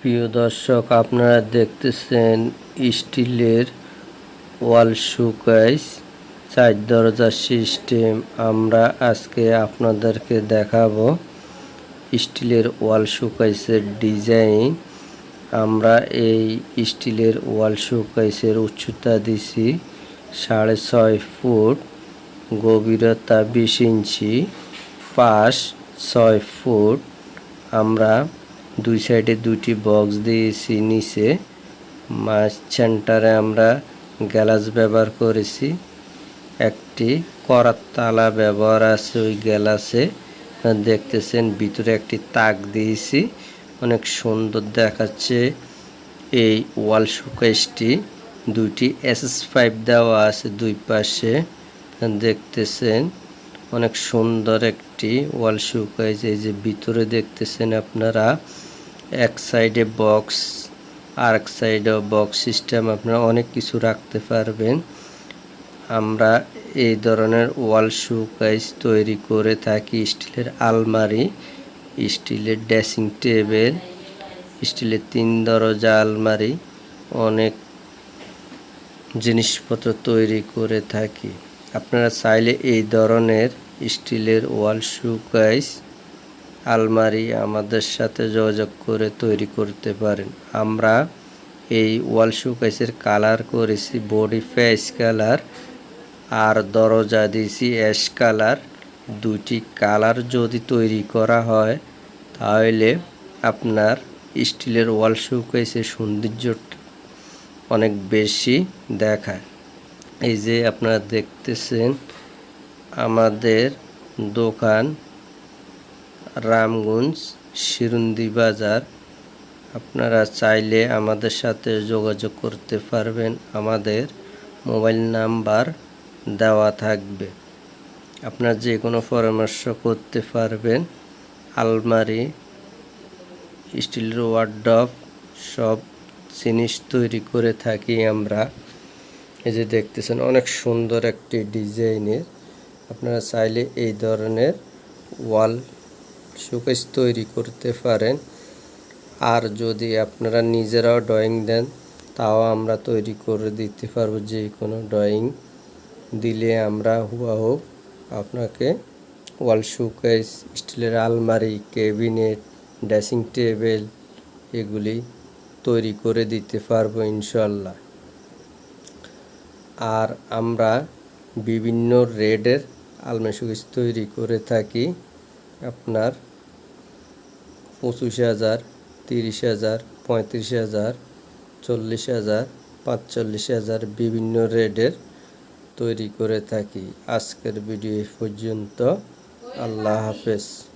প্রিয় দর্শক, আপনারা দেখতেছেন স্টিলের ওয়াল শুকাইস চার দরজার সিস্টেম। আমরা আজকে আপনাদেরকে দেখাবো স্টিলের ওয়াল শুকাইসের ডিজাইন। আমরা এই স্টিলের ওয়াল শুকাইসের উচ্চতা দিছি সাড়ে ছয় ফুট, গভীরতা বিশ ইঞ্চি, পাশ ছয় ফুট। আমরা দুই সাইডে দুটি বক্স দিয়েছি, নিচে মাছ সেন্টারে আমরা গ্যালাস ব্যবহার করেছি, একটি করার তালা ব্যবহার আছে ওই গ্যালাসে, দেখতেছেন ভিতরে একটি তাক দিয়েছি, অনেক সুন্দর দেখাচ্ছে, এই ওয়াল শোকেসটি, দুইটি এসএস ফাইভ দেওয়া আছে দুই পাশে, দেখতেছেন অনেক সুন্দর একটি ওয়াল শোকেস, এই যে ভিতরে দেখতেছেন আপনারা এক সাইডে বক্স আর এক সাইডে বক্স সিস্টেম আপনারা অনেক কিছু রাখতে পারবেন। আমরা এই ধরনের ওয়াল শোকেস তৈরি করে থাকি স্টিলের আলমারি, স্টিলের ড্রেসিং টেবিল স্টিলের তিন দরজা আলমারি, অনেক জিনিসপত্র তৈরি করে থাকি। আপনারা চাইলে এই ধরনের স্টিলের ওয়াল শুকাইস আলমারি আমাদের সাথে যোগাযোগ করে তৈরি করতে পারেন। আমরা এই ওয়াল শুকাইসের কালার করেছি, বডি ফেস কালার আর দরজা দিয়েছি অ্যাশ কালার। দুটি কালার যদি তৈরি করা হয়, তাহলে আপনার স্টিলের ওয়াল শুকাইসের সৌন্দর্যটা অনেক বেশি দেখায়। এই যে আপনারা দেখতেছেন, আমাদের দোকান রামগঞ্জ, শিরুন্দি বাজার। আপনারা চাইলে আমাদের সাথে যোগাযোগ করতে পারবেন। আমাদের মোবাইল নাম্বার দেওয়া থাকবে। আপনার যে কোনো পরামর্শ করতে পারবেন। আলমারি স্টিলের ওয়ার্ডব সব জিনিস তৈরি করে থাকি আমরা। এই যে দেখতেছেন, অনেক সুন্দর একটি ডিজাইনের। আপনারা চাইলে এই ধরনের ওয়াল শোকেস তৈরি করতে পারেন। আর যদি আপনারা নিজেরাও ড্রয়িং দেন, তাও আমরা তৈরি করে দিতে পারব। যে কোনো ড্রয়িং দিলে আমরা হুবাহু আপনাকে ওয়াল শোকেস স্টিলের আলমারি ক্যাবিনেট ড্রেসিং টেবিল এগুলি তৈরি করে দিতে পারব ইনশাল্লাহ আর আমরা বিভিন্ন রেডের আলমারি শোকেস তৈরি করে থাকি। আপনার পঁচিশ হাজার, তিরিশ হাজার, পঁয়ত্রিশ হাজার, চল্লিশ হাজার, পাঁচচল্লিশ হাজার বিভিন্ন রেডের তৈরি করে থাকি। আজকের ভিডিও পর্যন্ত। আল্লাহ হাফেজ।